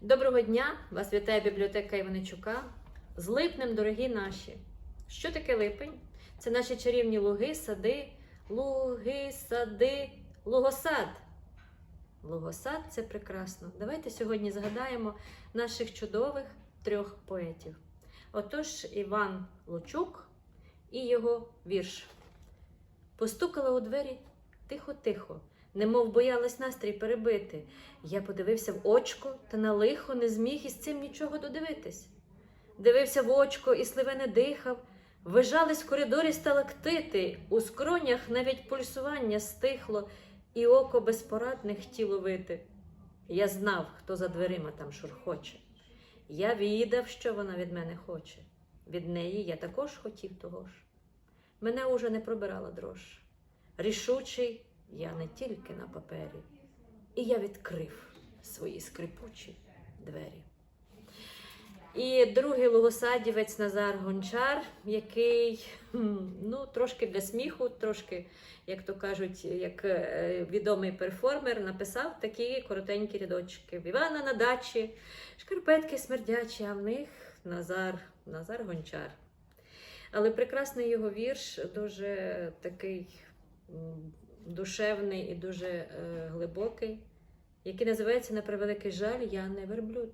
Доброго дня! Вас вітає бібліотека Іваничука. З липнем, дорогі наші. Що таке липень? Це наші чарівні луги, сади, луги, сади, лугосад. Лугосад це прекрасно. Давайте сьогодні згадаємо наших чудових трьох поетів. Отож, Іван Лучук і його вірш. Постукала у двері тихо-тихо, немов боялась настрій перебити. Я подивився в очко та на лихо не зміг із цим нічого додивитись. Дивився в очко і сливе не дихав, вижались в коридорі сталактити, у скронях навіть пульсування стихло, і око безпорадне хотіло вити. Я знав, хто за дверима там шурхоче. Я відав, що вона від мене хоче. Від неї я також хотів того ж. Мене уже не пробирала дрож. Рішучий я не тільки на папері, і я відкрив свої скрипучі двері. І другий лугосадівець Назар Гончар, який ну, трошки для сміху, трошки, як то кажуть, як е, відомий перформер, написав такі коротенькі рядочки. В Івана на дачі, шкарпетки смердячі, а в них Назар, Назар Гончар. Але прекрасний його вірш, дуже такий душевний і дуже е, глибокий, який називається На превеликий жаль, я не верблюд.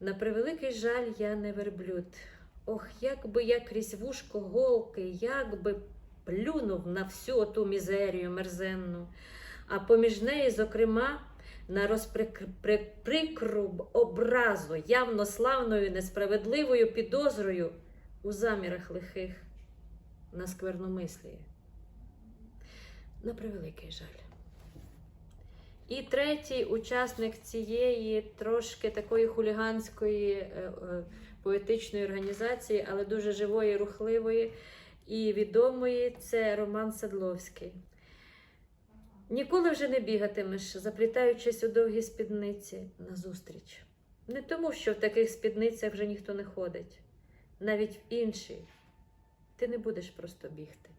На превеликий жаль, я не верблюд. Ох, як би я крізь вушко голки, як би плюнув на всю оту мізерію мерзенну, а поміж неї, зокрема, на розприкру образу, явно славною, несправедливою підозрою у замірах лихих на скверномисліє. На превеликий жаль. І третій учасник цієї трошки такої хуліганської е, е, поетичної організації, але дуже живої, рухливої і відомої це Роман Садловський. Ніколи вже не бігатимеш, заплітаючись у довгі спідниці назустріч. Не тому, що в таких спідницях вже ніхто не ходить, навіть в інші. Ти не будеш просто бігти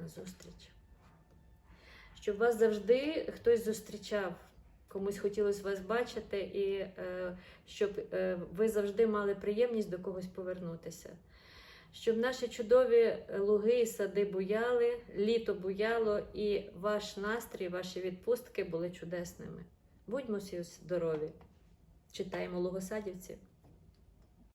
назустріч щоб вас завжди хтось зустрічав, комусь хотілося вас бачити, і е, щоб е, ви завжди мали приємність до когось повернутися. Щоб наші чудові луги і сади буяли, літо буяло, і ваш настрій, ваші відпустки були чудесними. Будьмо всі здорові! Читаємо лугосадівці.